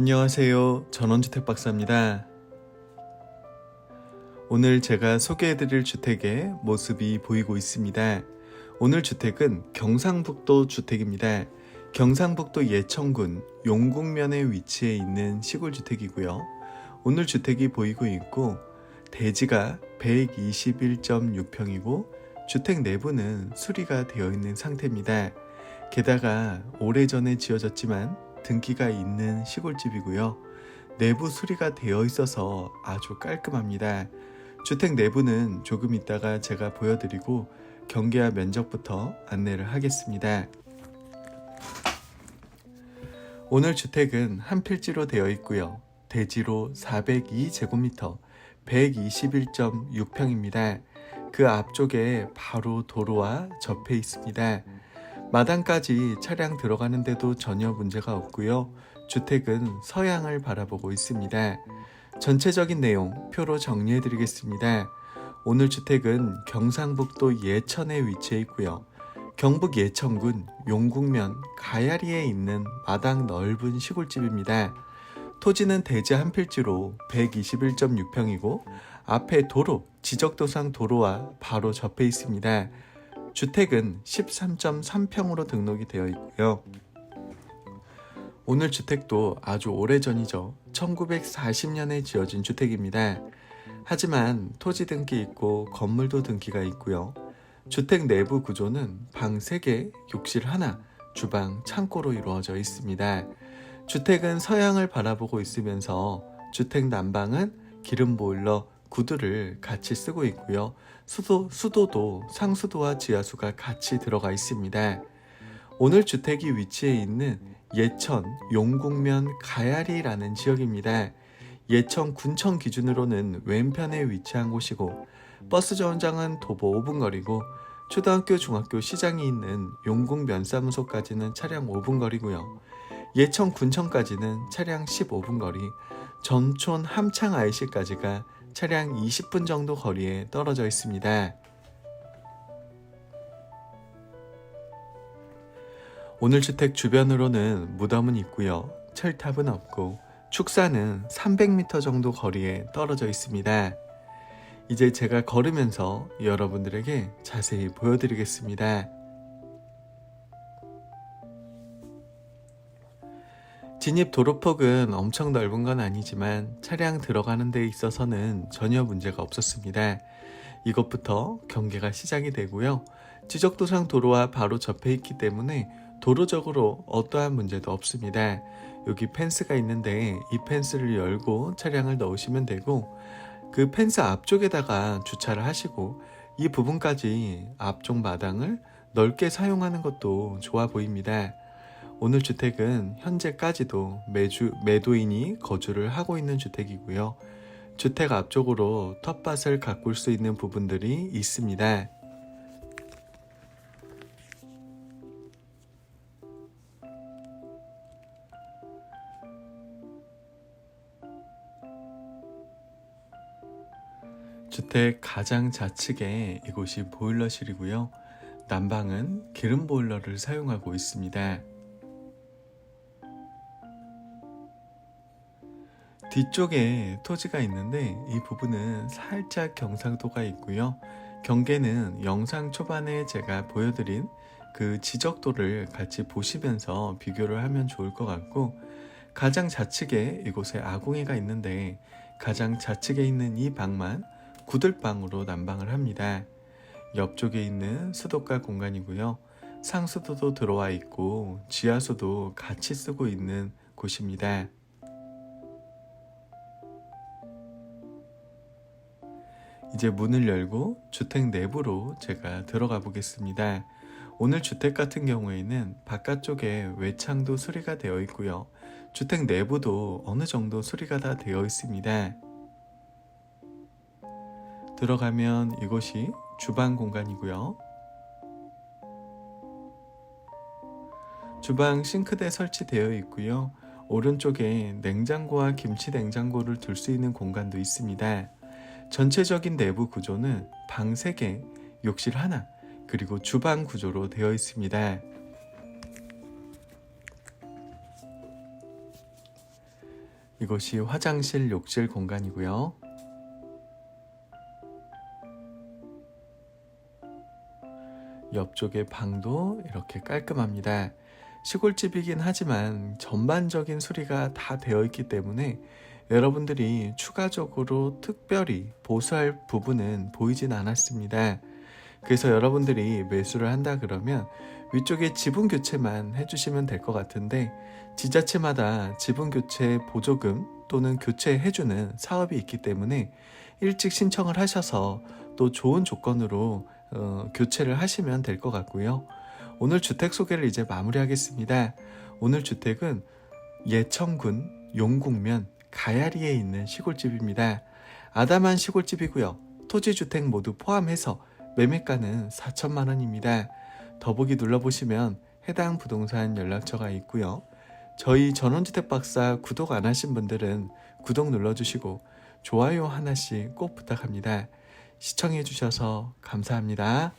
안녕하세요. 전원주택 박사입니다. 오늘 제가 소개해드릴 주택의 모습이 보이고 있습니다. 오늘 주택은 경상북도 주택입니다. 경상북도 예천군 용궁면에 위치해 있는 시골 주택이고요. 오늘 주택이 보이고 있고 대지가 121.6평이고 주택 내부는 수리가 되어 있는 상태입니다. 게다가 오래전에 지어졌지만 등기가 있는 시골집이고요. 내부 수리가 되어 있어서 아주 깔끔합니다. 주택 내부는 조금 있다가 제가 보여드리고 경계와 면적부터 안내를 하겠습니다. 오늘 주택은 한 필지로 되어 있고요. 대지로 402제곱미터, 121.6평입니다. 그 앞쪽에 바로 도로와 접해 있습니다. 마당까지 차량 들어가는데도 전혀 문제가 없고요. 주택은 서양을 바라보고 있습니다. 전체적인 내용 표로 정리해 드리겠습니다. 오늘 주택은 경상북도 예천에 위치해 있고요. 경북 예천군 용궁면 가야리에 있는 마당 넓은 시골집입니다. 토지는 대지 한 필지로 121.6평이고 앞에 도로, 지적도상 도로와 바로 접해 있습니다. 주택은 13.3평으로 등록이 되어 있고요. 오늘 주택도 아주 오래전이죠. 1940년에 지어진 주택입니다. 하지만 토지 등기 있고 건물도 등기가 있고요. 주택 내부 구조는 방 3개, 욕실 하나, 주방, 창고로 이루어져 있습니다. 주택은 서양을 바라보고 있으면서 주택 난방은 기름 보일러, 구두를 같이 쓰고 있고요. 수도, 수도도 상수도와 지하수가 같이 들어가 있습니다. 오늘 주택이 위치해 있는 예천 용궁면 가야리라는 지역입니다. 예천 군청 기준으로는 왼편에 위치한 곳이고 버스 정류장은 도보 5분 거리고 초등학교, 중학교, 시장이 있는 용궁 면 사무소까지는 차량 5분 거리고요. 예천 군청까지는 차량 15분 거리, 전촌 함창 IC까지가 차량 20분 정도 거리에 떨어져 있습니다. 오늘 주택 주변으로는 무덤은 있고요. 철탑은 없고 축사는 300m 정도 거리에 떨어져 있습니다. 이제 제가 걸으면서 여러분들에게 자세히 보여드리겠습니다. 진입 도로폭은 엄청 넓은 건 아니지만 차량 들어가는 데 있어서는 전혀 문제가 없었습니다. 이것부터 경계가 시작이 되고요. 지적도상 도로와 바로 접해 있기 때문에 도로적으로 어떠한 문제도 없습니다. 여기 펜스가 있는데 이 펜스를 열고 차량을 넣으시면 되고 그 펜스 앞쪽에다가 주차를 하시고 이 부분까지 앞쪽 마당을 넓게 사용하는 것도 좋아 보입니다. 오늘 주택은 현재까지도 매주 매도인이 거주를 하고 있는 주택이고요. 주택 앞쪽으로 텃밭을 가꿀 수 있는 부분들이 있습니다. 주택 가장 좌측에 이곳이 보일러실이고요. 난방은 기름 보일러를 사용하고 있습니다. 뒤쪽에 토지가 있는데 이 부분은 살짝 경상도가 있고요. 경계는 영상 초반에 제가 보여드린 그 지적도를 같이 보시면서 비교를 하면 좋을 것 같고 가장 좌측에 이곳에 아궁이가 있는데 가장 좌측에 있는 이 방만 구들방으로 난방을 합니다. 옆쪽에 있는 수도가 공간이고요. 상수도도 들어와 있고 지하수도 같이 쓰고 있는 곳입니다. 이제 문을 열고 주택 내부로 제가 들어가 보겠습니다. 오늘 주택 같은 경우에는 바깥쪽에 외창도 수리가 되어 있고요. 주택 내부도 어느 정도 수리가 다 되어 있습니다. 들어가면 이곳이 주방 공간이고요. 주방 싱크대 설치되어 있고요. 오른쪽에 냉장고와 김치 냉장고를 둘 수 있는 공간도 있습니다. 전체적인 내부 구조는 방 3개, 욕실 하나, 그리고 주방 구조로 되어 있습니다. 이곳이 화장실, 욕실 공간이고요. 옆쪽에 방도 이렇게 깔끔합니다. 시골집이긴 하지만 전반적인 수리가 다 되어 있기 때문에 여러분들이 추가적으로 특별히 보수할 부분은 보이진 않았습니다. 그래서 여러분들이 매수를 한다 그러면 위쪽에 지분 교체만 해주시면 될 것 같은데 지자체마다 지분 교체 보조금 또는 교체해주는 사업이 있기 때문에 일찍 신청을 하셔서 또 좋은 조건으로 어, 교체를 하시면 될 것 같고요. 오늘 주택 소개를 이제 마무리하겠습니다. 오늘 주택은 예천군 용국면 가야리에 있는 시골집입니다. 아담한 시골집이고요. 토지 주택 모두 포함해서 매매가는 4천만 원입니다. 더보기 눌러보시면 해당 부동산 연락처가 있고요. 저희 전원주택 박사 구독 안 하신 분들은 구독 눌러주시고 좋아요 하나씩 꼭 부탁합니다. 시청해주셔서 감사합니다.